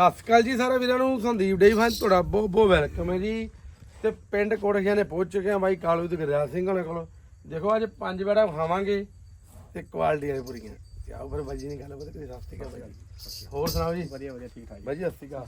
ਸਤਿ ਸ਼੍ਰੀ ਅਕਾਲ ਜੀ ਸਾਰੇ ਵੀਰਾਂ ਨੂੰ ਸੰਦੀਪ ਡੇ ਫਨ ਤੁਹਾਡਾ ਬਹੁਤ ਬਹੁਤ ਵੈਲਕਮ ਹੈ ਜੀ। ਤੇ ਪਿੰਡ ਕੋਟਖੀਆਂ ਨੇ ਪਹੁੰਚ ਚੁੱਕੇ ਆ ਬਾਈ ਕਾਲੂ ਤੇ ਗੁਰਦਿਆਲ ਸਿੰਘ ਹੋਣਾ ਕੋਲ। ਦੇਖੋ ਅੱਜ ਪੰਜ ਬੜਾ ਖਾਵਾਂਗੇ ਤੇ ਕੁਆਲਿਟੀ ਵਾਲੀ ਪੂਰੀਆਂ। ਤੇ ਆਓ ਫਿਰ ਬਾਈ ਜੀ ਨੇ ਗੱਲ ਬਤਾ ਕਿ ਸਤਿ ਸ਼੍ਰੀ ਅਕਾਲ ਬਾਈ ਹੋਰ ਸੁਣਾਓ ਜੀ? ਵਧੀਆ ਵਧੀਆ ਠੀਕ ਠਾਕ ਬਾਈ ਜੀ ਸਤਿ ਸ਼੍ਰੀ ਅਕਾਲ।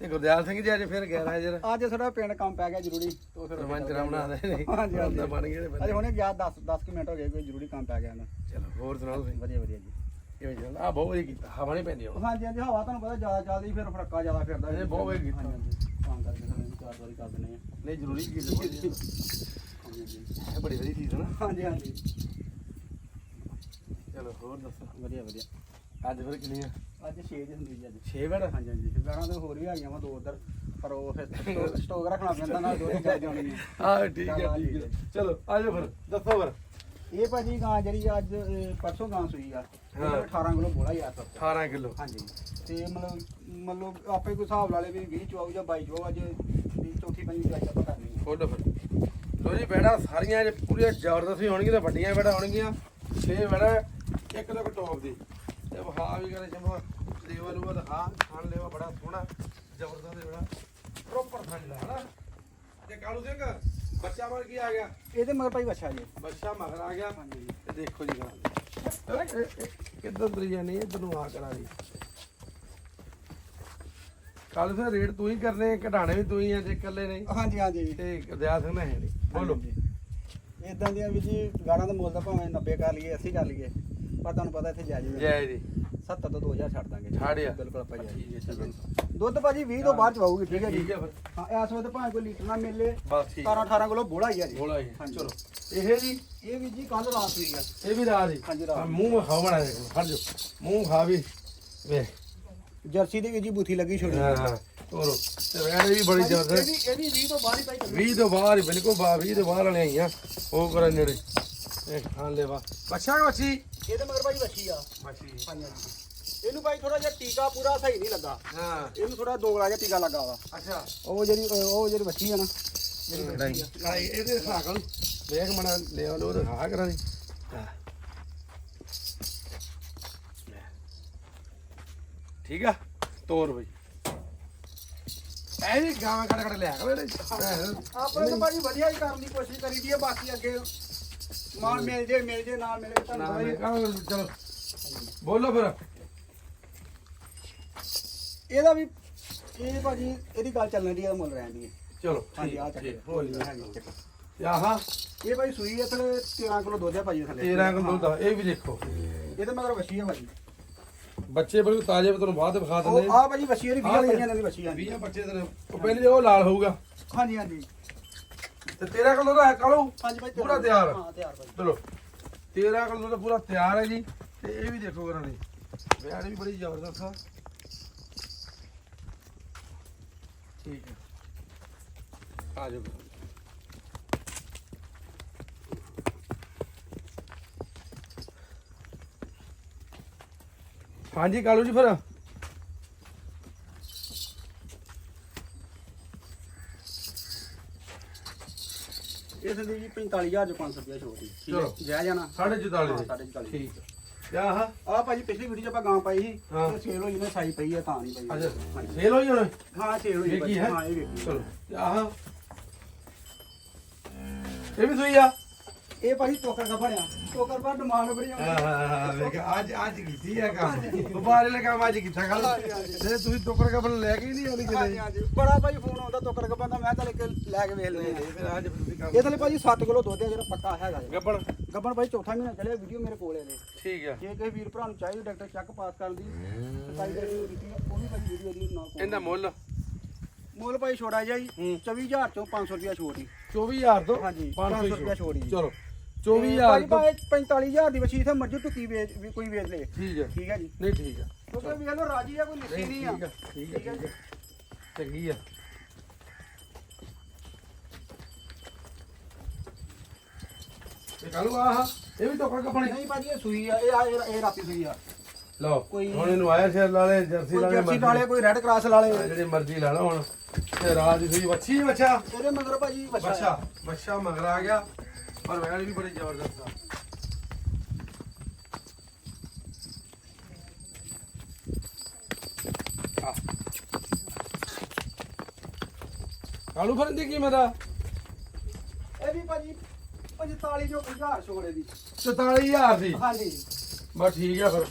ਤੇ ਗੁਰਦਿਆਲ ਸਿੰਘ ਜੀ ਅੱਜ ਫਿਰ 11000 ਅੱਜ ਥੋੜਾ ਪਿੰਡ ਕੰਮ ਪੈ ਗਿਆ ਜ਼ਰੂਰੀ ਤੋਂ ਫਿਰ ਸਰਪੰਚ ਰਾਮ ਬਣਾ ਦੇ ਨੇ। ਹਾਂਜੀ, ਹਾਂਜੀ। ਬਣ ਗਏ ਨੇ ਅੱਜ। ਹੁਣੇ ਗਿਆ 10 10 ਮਿੰਟ ਹੋ ਗਏ ਕੋਈ ਜ਼ਰੂਰੀ ਕੰਮ ਪੈ ਗਿਆ ਨਾ। ਚਲੋ ਹੋਰ ਸੁਣਾਓ ਵਧੀਆ ਵਧੀਆ ਜੀ। ਕਿਵੇਂ ਚੱਲਦਾ। ਆ ਬਹੁਤ ਵਧੀਆ ਕੀਤਾ ਹਵਾ ਨਹੀਂ ਪੈਂਦੀ ਹੁਣ। ਹਾਂਜੀ ਹਾਂਜੀ ਹਵਾ ਤੁਹਾਨੂੰ ਪਤਾ ਜ਼ਿਆਦਾ ਚੱਲਦੀ ਫਿਰ ਫਰੱਕਾ ਜ਼ਿਆਦਾ ਫਿਰਦਾ। ਇਹ ਬਹੁਤ ਵਧੀਆ ਕੀਤਾ। ਹਾਂਜੀ, ਹਾਂਜੀ। ਕੰਮ ਕਰਕੇ ਸਾਨੂੰ ਚਾਰ ਵਾਰੀ ਕਰ ਦਿੰਦੇ ਆ ਨਹੀਂ ਜ਼ਰੂਰੀ ਕੀਤੀ ਹਾਂਜੀ ਹਾਂਜੀ ਇਹ ਬੜੀ ਵਧੀਆ ਚੀਜ਼ ਹੈ ਨਾ। ਹਾਂਜੀ ਹਾਂਜੀ। ਚਲੋ ਹੋਰ ਦੱਸੋ। ਵਧੀਆ ਵਧੀਆ। ਅੱਜ ਫਿਰ ਕਿੰਨੀ ਆ? ਅੱਜ 6 ਦੀ ਹੁੰਦੀ ਜੀ। ਅੱਜ 6 ਬੈੜ ਹਾਂਜੀ ਹਾਂਜੀ। ਗਾਣਾ ਤੇ ਹੋਰ ਵੀ ਆ ਗਈਆਂ ਵਾ ਦੋ ਉਧਰ। ਪਰ ਉਹ ਫਿਰ ਸਟੋ- ਸਟੋਕ ਰੱਖਣਾ ਪੈਂਦਾ ਨਾਲ ਦੋ ਚਾਰ ਜਾਣੀ ਹਾਂ ਠੀਕ ਹੈ ਠੀਕ ਹੈ। ਚਲੋ ਆਜੋ ਫਿਰ। ਦੱਸੋ ਫਿਰ। ਇਹ ਭਾਜੀ ਗਾਂ ਜਿਹੜੀ ਅੱਜ ਪਰਸੋਂ ਗਾਂ ਸੂਈ ਆ। ਹਾਂ। 18 ਕਿਲੋ ਬੋਲਾ ਯਾਰ ਸਭ 18 ਕਿਲੋ। ਹਾਂਜੀ। ਤੇ ਮਤਲਬ ਮਤਲਬ ਆਪੇ ਕੋਈ ਹਿਸਾਬ ਲਾ ਲੇ ਵੀ 20 ਚੋਂ ਜਾਂ 22 ਚੋਂ ਅੱਜ ਵੀ ਚੌਥੀ ਪੰਜਵੀਂ ਚੋਂ ਆਪਾਂ ਕਰਨੀ ਹੈ ਫੋਟੋ ਫਿਰ। ਲੋ ਜੀ ਬੈੜਾ ਸਾਰੀਆਂ ਜੇ ਪੂਰੀਆਂ ਜ਼ਬਰਦਸਤ ਹੀ ਹੋਣਗੀਆਂ ਤੇ ਵੱਡੀਆਂ ਬੈੜਾ ਹੋਣਗੀਆਂ। 6 ਬੈੜਾ ਇੱਕ ਤੋਂ ਟੌਪ ਦੀ। ਤੇ ਵਹਾ ਵੀ ਕਰੇ ਜਮਾ ਲੇਵਾ ਲੂਆ ਦਿਖਾ ਖਾਣ ਲੇਵਾ ਬੜਾ ਸੋਹਣਾ ਜ਼ਬਰਦਸਤ ਬੈੜਾ ਪ੍ਰੋਪਰ ਦਾ ਹਨਾ? ਤੇ ਕਾਲੂ ਸਿੰਘ? ਬੱਚਾ ਮਰ ਕੀ ਆ ਗਿਆ? ਇਹਦੇ ਮਗਰ ਭਾਈ ਬੱਚਾ ਜੀ। ਬੱਚਾ ਮਗਰ ਆ ਗਿਆ। ਹਾਂਜੀ। ਤੇ ਦੇਖੋ ਜੀ ਗੱਲ। ਕਿੱਦਾਂ ਤਰੀ ਜਾਣੀ ਇੱਧਰ ਨੂੰ ਆ ਕਰਾ ਦੀ ਕੱਲ ਫਿਰ ਰੇਟ ਤੂੰ ਹੀ ਕਰਨੇ ਘਟਾਣੇ ਵੀ ਤੂੰ ਹੀ ਆ ਜੇ ਇਕੱਲੇ ਨਹੀਂ ਹਾਂਜੀ ਹਾਂਜੀ। ਤੇ ਗੁਰਦਿਆਲ ਸਿੰਘ ਨੇ ਹੈ ਨਹੀਂ। ਬੋਲੋ। ਇਦਾਂ ਦੀਆਂ ਵੀ ਜੀ ਗਾਣਾ ਦਾ ਮੁੱਲ ਤਾਂ ਭਾਵੇਂ 90 ਕਰ ਲਈਏ 80 ਕਰ ਲਈਏ। ਪਰ ਤੁਹਾਨੂੰ ਪਤਾ ਇੱਥੇ ਜਾਇਜ਼ ਜੈ ਜੀ 70 ਤੋਂ 2000 ਛੱਡ ਦਾਂਗੇ। ਛੱਡਿਆ। ਬਿਲਕੁਲ ਆਪਾਂ ਠੀਕ ਹੈ, ਜਾਇਜ਼। ਠੀਕ ਹੈ। ਦੁੱਧ ਭਾਜੀ 20 ਤੋਂ ਬਾਅਦ ਚ ਪਾਊਗੀ ਠੀਕ ਹੈ ਜੀ। ਠੀਕ ਹੈ ਫਿਰ। ਹਾਂ ਇਸ ਵੇਲੇ ਭਾਵੇਂ ਕੋਈ ਲੀਟਰ ਨਾ ਮਿਲੇ। ਬਸ ਠੀਕ 17 18 ਕਿਲੋ ਬੋਲਾ ਹੀ ਆ ਜੀ। ਬੋਲਾ ਜੀ ਹਾਂਜੀ। ਚਲੋ। ਇਹ ਜੀ ਇਹ ਵੀ ਜੀ ਕੱਲ ਰਾਤ ਹੋਈ ਆ। ਇਹ ਵੀ ਰਾਜ ਜੀ ਹਾਂਜੀ, ਰਾਜ। ਆਹ ਮੂੰਹ ਖਾ ਬਣਾ ਦੇ ਫੜ ਜੋ। ਮੂੰਹ ਖਾ ਵੀ। ਵੇ। ਜਰਸੀ ਦੀ ਵੀ ਜੀ ਬੂਥੀ ਲੱਗੀ ਛੋੜੀ ਹਾਂ ਹਾਂ। ਤੋਰੋ ਤੇ ਵੈਣੇ ਵੀ ਬੜੀ ਜ਼ਬਰਦਸਤ ਵੀ ਇਹ ਵੀ 20 ਤੋਂ ਬਾਅਦ ਹੀ ਕਰਨੀ 20 ਤੋਂ ਬਾਹਰ ਹੀ ਬਿਲਕੁਲ ਬਾ 20 ਤੋਂ ਬਾਹਰ ਵਾਲੀਆਂ ਆਈਆਂ ਉਹ ਨੇੜੇ। ਇਹ ਖਾਣ ਲੈਵਾ ਬੱਚਾ ਬੱਚੀ ਇਹਦੇ ਮਗਰ ਭਾਈ ਵੱਛੀ ਆ। ਬੱਚੀ ਹਾਂਜੀ ਹਾਂਜੀ। ਇਹਨੂੰ ਭਾਈ ਥੋੜਾ ਜਿਹਾ ਟੀਕਾ ਪੂਰਾ ਸਹੀ ਨਹੀਂ ਲੱਗਾ। ਹਾਂ। ਇਹਨੂੰ ਥੋੜਾ ਦੋਗਲਾ ਜਿਹਾ ਟੀਕਾ ਲੱਗਾ ਵਾ। ਅੱਛਾ। ਉਹ ਜਿਹੜੀ ਉਹ ਜਿਹੜੀ ਬੱਚੀ ਆ ਨਾ ਲੜਾਈ ਇਹਦੇ ਕਰ ਵੇਖ ਮਣਾ ਲੈ ਲੋ ਤੇ ਖਾ ਕਰਾਂ ਦੀ ਠੀਕ ਆ? ਤੋਰ ਬਈ। ਐ ਜੀ ਗਾਵਾਂ ਕੱਢ ਕੱਢ ਲਿਆ ਕਰ ਇਹਦੇ ਆਪਣੇ ਤਾਂ ਭਾਜੀ ਵਧੀਆ ਹੀ ਕਰਨ ਦੀ ਕੋਸ਼ਿਸ਼ ਕਰੀ ਦੀ ਆ ਬਾਕੀ ਅੱਗੇ ਮਾਲ ਮਿਲ ਜੇ ਮਿਲ ਜੇ ਨਾ ਮਿਲੇ ਤੁਹਾਨੂੰ ਨਾ ਪਤਾ ਹੀ ਮੈਂ ਆ। ਕਹਾਂ ਚਲੋ। ਬੋਲੋ ਫਿਰ। ਇਹਦਾ ਵੀ ਇਹ ਭਾਜੀ ਇਹਦੀ ਗੱਲ ਚੱਲਣ ਦੀ ਇਹਦਾ ਮੁੱਲ ਰਹਿਣ ਦੀ ਹੈ ਚਲੋ ਹਾਂਜੀ ਆ ਚੱਕ ਹੋ ਜੀ ਹਾਂਜੀ ਚੱਕ ਆਹਾ। ਇਹ ਭਾਈ ਸੂਈ ਹੈ ਥਲੇ 13 ਕਿਲੋ ਦੁੱਧ ਹੈ ਭਾਜੀ ਥਲੇ। 13 ਕਿਲੋ ਦੁੱਧ ਆ, ਇਹ ਵੀ ਦੇਖੋ। ਇਹਦੇ ਮਗਰ ਵੱਛੀ ਹੈ ਭਾਜੀ। ਬੱਚੇ ਬੜੇ ਤਾਜ਼ੇ ਮੈਂ ਤੁਹਾਨੂੰ ਬਾਅਦ ਵਿਖਾ ਦਿੰਦੇ ਉਹ ਆ ਭਾਜੀ ਵੱਛੀ ਇਹਦੀ 20 ਆਹ ਪੰਜਾਂ ਦਿਨ ਦੀ ਵੱਛੀ ਹੈ 20 ਬੱਚੇ ਤੇ ਉਹ ਪਹਿਲੇ ਉਹ ਲਾਲ ਹੋਊਗਾ। ਹਾਂਜੀ ਹਾਂਜੀ। ਤੇ 13 ਕਿਲੋ ਦਾ ਹੈ ਕਾਲੂ। ਹਾਂਜੀ ਭਾਈ ਪੂਰਾ ਤਿਆਰ। ਹਾਂ ਤਿਆਰ ਭਾਜੀ ਚਲੋ। 13 ਕਿਲੋ ਦਾ ਪੂਰਾ ਤਿਆਰ ਹੈ ਜੀ। ਤੇ ਇਹ ਵੀ ਦੇਖੋ ਕਰਾਂ ਦੀ। ਵਿਆਹ ਵੀ ਬੜੀ ਜ਼ਬਰਦਸਤ ਆ। ਠੀਕ ਹੈ। ਆ ਜਾਓ। ਹਾਂਜੀ ਕਾਲੂ ਜੀ ਫਿਰ। ਇਹ ਸੰਦੀਪ ਜੀ 45000 ਚ 500 ਰੁਪਏ ਛੋਟੀ ਠੀਕ ਚਲੋ। ਜੈ ਜਾਣਾ। ਸਾਢੇ 44 ਹਾਂ, ਦੀ। ਸਾਢੇ 44 ਠੀਕ ਹੈ। ਤੇ ਆਹ ਆ ਭਾਜੀ ਪਿਛਲੀ ਵੀਡੀਓ ਚ ਆਪਾਂ ਗਾਂ ਪਾਈ ਸੀ ਹਾਂ। ਉਹ ਸੇਲ ਹੋਈ ਨੇ ਸਾਈ ਪਈ ਹੈ ਤਾਂ ਨਹੀਂ ਪਈ। ਅੱਛਾ ਹਾਂਜੀ। ਸੇਲ ਹੋਈ ਹੁਣ? ਹਾਂ ਸੇਲ ਹੋਈ ਵੇਖੀ ਭਾਜੀ, ਹੈ? ਹਾਂ ਇਹ ਵੇਖੀ। ਚਲੋ। ਤੇ ਆਹ? ਇਹ ਵੀ ਸੂਈ ਆ? ਇਹ ਭਾਜੀ ਟੋਕਰ ਦਾ ਬਣਿਆ। ਟੋਕਰ ਪਰ ਡਿਮਾਂਡ ਬੜੀ ਆਉਂਦੀ ਵੇਖ ਅੱਜ ਅੱਜ ਕੀਤੀ ਆ ਕੰਮ। ਵਪਾਰੇ ਦਾ ਕੰਮ ਅੱਜ ਕੀਤਾ ਹਾਂਜੀ। ਤੇ ਤੁਸੀਂ ਟੋਕਰ ਕਪਨ ਲੈ ਕੇ ਹੀ ਨਹੀਂ ਆਉਂਦੀ ਹਾਂਜੀ ਕਿਤੇ? ਹਾਂਜੀ ਬੜਾ ਭਾਜੀ ਫੋਨ ਆਉਂਦਾ ਟੋਕਰ ਗੱਬਨ ਦਾ ਮੈਂ ਚੱਲ ਇੱਕ ਲੈ ਕੇ ਵੇਖ ਲੈਂਦੇ। ਫਿਰ ਅੱਜ ਤੁਸੀਂ ਕੰਮ ਇਹ ਥਲੇ ਭਾਜੀ 7 ਕਿਲੋ ਦੁੱਧ ਹੈ ਜਿਹੜਾ ਪੱਕਾ ਹੈਗਾ ਜੀ। ਗੱਬਣ। ਗੱਬਨ ਭਾਈ ਚੌਥਾ ਮਹੀਨਾ ਚੱਲਿਆ ਵੀਡੀਓ ਮੇਰੇ ਕੋਲ ਹੈ ਜੀ। ਠੀਕ ਆ। ਜੇ ਕਿਸੇ ਵੀਰ ਭਰਾ ਨੂੰ ਚਾਹੀਦਾ ਡਾਕਟਰ ਚੈੱਕ ਪਾਸ ਕਰਨ ਦੀ। ਸਾਈ ਦੇ ਦਿੱਤੀ ਆ, ਉਹ ਵੀ ਭਾਜੀ ਵੀਡੀਓ ਦੀ ਨਾਲ ਕੋਲ। ਇਹਦਾ ਮੁੱਲ? ਮੁੱਲ ਭਾਈ ਛੋੜਾ ਜਿਹਾ ਜੀ ਹੂੰ। 24000 ਚੋਂ 500 ਰੁਪਿਆ ਛੋੜ ਹੀ 24000 ਤੋਂ ਹਾਂਜੀ, 500 500 ਰੁਪਇਆ ਛੋੜ। ਚਲੋ। ਭਾਈ 24000 ਤੋਂ ਭਾਵੇਂ 45000 ਦੀ ਵਛੀ ਇਥੇ ਮਰਜ਼ੀ ਟੁੱਕੀ ਵੇਚ ਵੀ ਕੋਈ ਵੇਚ ਲੇ। ਠੀਕ ਹੈ। ਠੀਕ ਹੈ ਜੀ? ਨਹੀਂ ਠੀਕ ਆ ਕਿਉਂਕਿ ਵੇਖ ਲਓ ਰਾਜੀ ਆ ਕੋਈ ਲਿੱਤੀ ਨਹੀਂ ਆ। ਠੀਕ ਆ ਠੀਕ ਆ ਚੰਗੀ ਆ। ਤੇ ਕਾਲੂ ਆਹ ਇਹ ਵੀ ਟੋਕਰ ਕਪਣੇ ਨਹੀਂ ਭਾਜੀ ਇਹ ਸੂਈ ਆ ਇਹ ਆ- ਇਹ ਇਹ ਰਾਤੀ ਸੂਈ ਆ। ਲਓ ਹੁਣ ਇਹਨੂੰ ਆਇਆ ਸ਼ੇਰ ਲਾਲੇ ਜਰਸੀ ਲਾਲੇ ਜਰਸੀ ਵਾਲੇ ਕੋਈ ਰੈੱਡ ਕਰਾਸ ਆ ਜਿਹੜੇ ਮਰਜ਼ੀ ਲਾ ਹੁਣ। ਤੇ ਰਾਤ ਦੀ ਸੂਈ ਵੱਛੀ ਬੱਚਾ ਇਹਦੇ ਮਗਰ ਭਾਜੀ ਵਛਾ। ਬੱਚਾ ਮਗਰ ਆ ਗਿਆ। ਪਰ ਵੈਲ ਵੀ ਬੜੇ ਜ਼ਬਰਦਸਤ ਆ। ਆਲੂ ਫਰਨ ਦੀ ਕੀਮਤ ਆ ਇਹ ਵੀ ਭਾਜੀ 45 ਜੋ 50 ਛੋਲੇ ਦੀ। 44000 ਦੀ? ਹਾਂਜੀ। ਬਸ ਠੀਕ ਆ ਫਿਰ।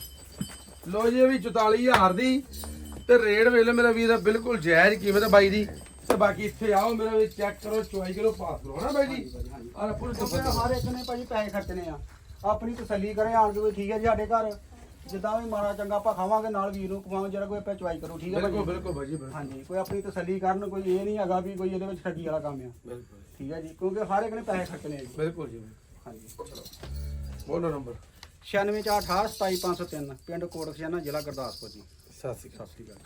ਲੋ ਜੀ ਇਹ ਵੀ 44000 ਦੀ ਤੇ ਰੇਟ ਵੇਲੇ ਮੇਰਾ ਵੀਰ ਦਾ ਬਿਲਕੁਲ ਜਾਇਜ਼ ਕੀਮਤ ਆ ਬਾਈ ਦੀ। ਤੇ ਬਾਕੀ ਇੱਥੇ ਆਓ ਮੇਰਾ ਵੀ ਚੈੱਕ ਕਰੋ ਚੁਆਈ ਕਰੋ ਪਾਸ ਕਰੋ ਹਨਾ ਬਾਈ ਜੀ? ਹਾਂਜੀ ਆ ਪੂਰੀ ਕਿਉਂਕਿ ਤਸੱਲੀ ਹਰ ਇੱਕ ਨੇ ਭਾਜੀ ਪੈਸੇ ਖਰਚਣੇ ਆ। ਆਪਣੀ ਤਸੱਲੀ ਕਰੇ ਆਣ ਕੇ ਵੀ ਠੀਕ ਹੈ ਜੀ ਸਾਡੇ ਘਰ। ਜਿੱਦਾਂ ਵੀ ਮਾੜਾ ਚੰਗਾ ਆਪਾਂ ਖਾਵਾਂਗੇ ਨਾਲ ਵੀਰ ਨੂੰ ਖਵਾਵਾਂਗੇ ਜਿਹੜਾ ਕੋਈ ਆਪਾਂ ਚੁਆਈ ਕਰੂ ਠੀਕ ਹੈ ਬਿਲਕੁਲ ਭਾਜੀ? ਬਿਲਕੁਲ ਬਾਈ ਜੀ ਬਿਲਕੁਲ। ਹਾਂਜੀ ਕੋਈ ਆਪਣੀ ਤਸੱਲੀ ਕਰਨ ਕੋਈ ਇਹ ਨਹੀਂ ਹੈਗਾ ਵੀ ਕੋਈ ਇਹਦੇ ਵਿੱਚ ਠੱਗੀ ਵਾਲਾ ਕੰਮ ਆ। ਬਿਲਕੁਲ। ਠੀਕ ਹੈ ਜੀ ਕਿਉਂਕਿ ਹਰ ਇੱਕ ਨੇ ਪੈਸੇ ਖਰਚਣੇ ਆ ਜੀ। ਬਿਲਕੁਲ ਜੀ ਹਾਂਜੀ। ਬੋਲੋ ਨੰਬਰ। 9648 27503 ਪਿੰਡ ਕੋਟਖਸ਼ਾਨਾ ਜ਼ਿਲ੍ਹਾ ਗੁਰਦਾਸਪੁਰ ਜੀ। ਸਤਿ ਸ਼੍ਰੀ ਅਕਾਲ।